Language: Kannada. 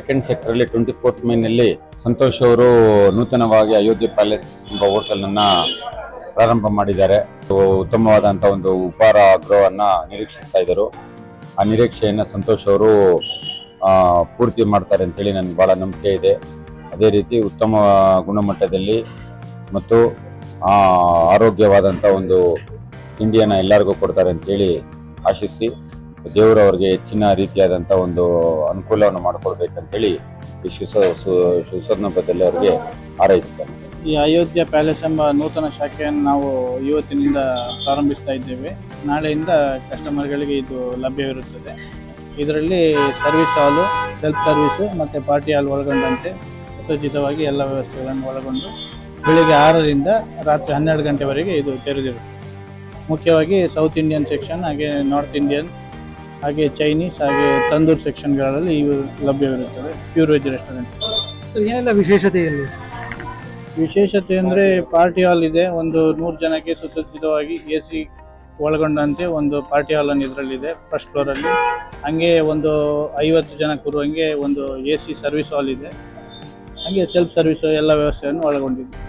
ಸೆಕೆಂಡ್ ಸೆಕ್ಟರ್ ಅಲ್ಲಿ ಟ್ವೆಂಟಿ ಫೋರ್ತ್ ಮೈನಲ್ಲಿ ಸಂತೋಷ್ ಅವರು ನೂತನವಾಗಿ ಅಯೋಧ್ಯೆ ಪ್ಯಾಲೇಸ್ ಎಂಬ ಹೋಟೆಲ್ ಅನ್ನ ಪ್ರಾರಂಭ ಮಾಡಿದ್ದಾರೆ. ಉತ್ತಮವಾದಂತ ಉತ್ತಮವಾದಂತಹ ಒಂದು ಉಪಹಾರ ಗೃಹವನ್ನ ನಿರೀಕ್ಷಿಸ್ತಾ ಇದ್ದರು. ಆ ನಿರೀಕ್ಷೆಯನ್ನ ಸಂತೋಷ್ ಅವರು ಪೂರ್ತಿ ಮಾಡ್ತಾರೆ ಅಂತೇಳಿ ನನಗೆ ಬಹಳ ನಂಬಿಕೆ ಇದೆ. ಅದೇ ರೀತಿ ಉತ್ತಮ ಗುಣಮಟ್ಟದಲ್ಲಿ ಮತ್ತು ಆರೋಗ್ಯವಾದಂಥ ಒಂದು ತಿಂಡಿಯನ್ನು ಎಲ್ಲರಿಗೂ ಕೊಡ್ತಾರೆ ಅಂತೇಳಿ ಆಶಿಸಿ ದೇವರು ಅವ್ರಿಗೆ ಹೆಚ್ಚಿನ ರೀತಿಯಾದಂಥ ಒಂದು ಅನುಕೂಲವನ್ನು ಮಾಡಿಕೊಡ್ಬೇಕಂತೇಳಿ ಈ ಶಿವ ಶಿವ ಸಂದರ್ಭದಲ್ಲಿ ಅವರಿಗೆ ಹಾರೈಸ್ತಾರೆ. ಈ ಅಯೋಧ್ಯೆ ಪ್ಯಾಲೇಸ್ ಎಂಬ ನೂತನ ಶಾಖೆಯನ್ನು ನಾವು ಇವತ್ತಿನಿಂದ ಪ್ರಾರಂಭಿಸ್ತಾ ಇದ್ದೇವೆ. ನಾಳೆಯಿಂದ ಕಸ್ಟಮರ್ಗಳಿಗೆ ಇದು ಲಭ್ಯವಿರುತ್ತದೆ. ಇದರಲ್ಲಿ ಸರ್ವಿಸ್ ಹಾಲು ಸೆಲ್ಫ್ ಸರ್ವಿಸು ಮತ್ತು ಪಾರ್ಟಿ ಹಾಲ್ ಒಳಗೊಂಡಂತೆ ಸುಸಜ್ಜಿತವಾಗಿ ಎಲ್ಲ ವ್ಯವಸ್ಥೆಗಳನ್ನು ಒಳಗೊಂಡು ಬೆಳಿಗ್ಗೆ ಆರರಿಂದ ರಾತ್ರಿ ಹನ್ನೆರಡು ಗಂಟೆವರೆಗೆ ಇದು ತೆರೆದಿರುತ್ತೆ ಮುಖ್ಯವಾಗಿ ಸೌತ್ ಇಂಡಿಯನ್ ಸೆಕ್ಷನ್ ಹಾಗೆ ನಾರ್ತ್ ಇಂಡಿಯನ್ ಹಾಗೆ ಚೈನೀಸ್ ಹಾಗೆ ತಂದೂರ್ ಸೆಕ್ಷನ್ಗಳಲ್ಲಿ ಇವು ಲಭ್ಯವಿರುತ್ತದೆ ಪ್ಯೂರ್ ವೆಜ್ ರೆಸ್ಟೋರೆಂಟ್ ಏನೆಲ್ಲ ವಿಶೇಷತೆ ಇಲ್ಲಿ? ವಿಶೇಷತೆ ಅಂದರೆ ಪಾರ್ಟಿ ಹಾಲ್ ಇದೆ ಒಂದು ನೂರು ಜನಕ್ಕೆ ಸುಸಜ್ಜಿತವಾಗಿ ಎ ಸಿ ಒಳಗೊಂಡಂತೆ ಒಂದು ಪಾರ್ಟಿ ಹಾಲ್ ಅನ್ನು ಇದರಲ್ಲಿದೆ ಫಸ್ಟ್ ಫ್ಲೋರಲ್ಲಿ ಹಾಗೆ ಒಂದು ಐವತ್ತು ಜನ ಕೂರುವಂಗೆ ಒಂದು ಎ ಸಿ ಸರ್ವಿಸ್ ಹಾಲ್ ಇದೆ. ಹಾಗೆ ಸೆಲ್ಫ್ ಸರ್ವಿಸ್ ಎಲ್ಲ ವ್ಯವಸ್ಥೆಯನ್ನು ಒಳಗೊಂಡಿದೆ.